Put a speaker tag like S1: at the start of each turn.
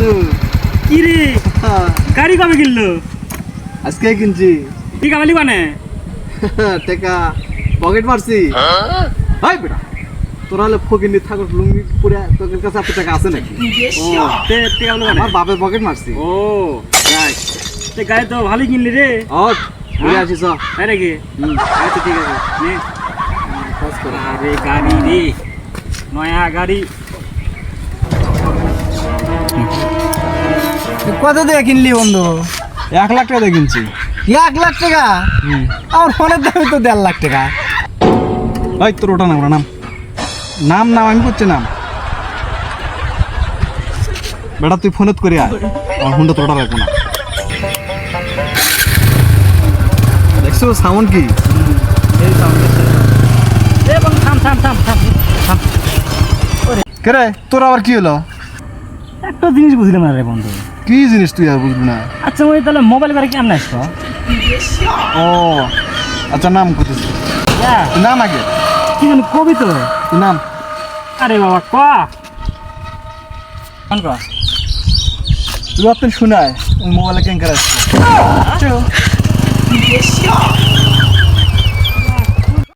S1: গাড়ি কবে কিনলো?
S2: আজকে কিনছি।
S1: কি কামালি মানে
S2: টেকা পকেট মারছি। হাই বেটা তোরা হলে ফকিনি থাকো লুঙ্গি পরে তোদের কাছে এত টাকা আছে নাকি?
S1: ও তে তে মানে।
S2: আমার বাপের পকেট মারছি।
S1: ও রাইট তে গাড়ি তো ভালোই কিনলি রে।
S2: ও ঘুরে আসি চ।
S1: তাই নাকি?
S2: হুম,
S1: আচ্ছা ঠিক আছে। নে। আরে গাড়ি রে। নয়া গাড়ি।
S3: কত দিয়ে কিনলি বন্ধু?
S2: এক লাখ টাকা দিয়ে কিনছি।
S3: এক লাখ টাকা? আমার ফোনের দামই তো দেড় লাখ টাকা।
S2: ভাই তোর ওটা নাম নাম। নাম নাম আমি করছি নাম। বেটা তুই ফোনত করে আয়। আমার ফোনটা তোটা রাখব না। দেখছ সাউন্ড কি?
S1: এ থাম থাম থাম থাম থাম।
S2: কে রে তোর আবার কি হলো?
S1: একটা জিনিস বুঝলাম না রে বন্ধু।
S2: কি জিনিস তুই আর বুঝবি না?
S1: আচ্ছা ওই তাহলে মোবাইল করে কেমন আসতো
S2: ও আচ্ছা নাম করতেছি নাম আগে?
S1: কি জানি কবি তো।
S2: নাম?
S1: আরে বাবা ক? কোন ক?
S2: তুই আপনি শোনায় মোবাইলে কেন করে আসছে।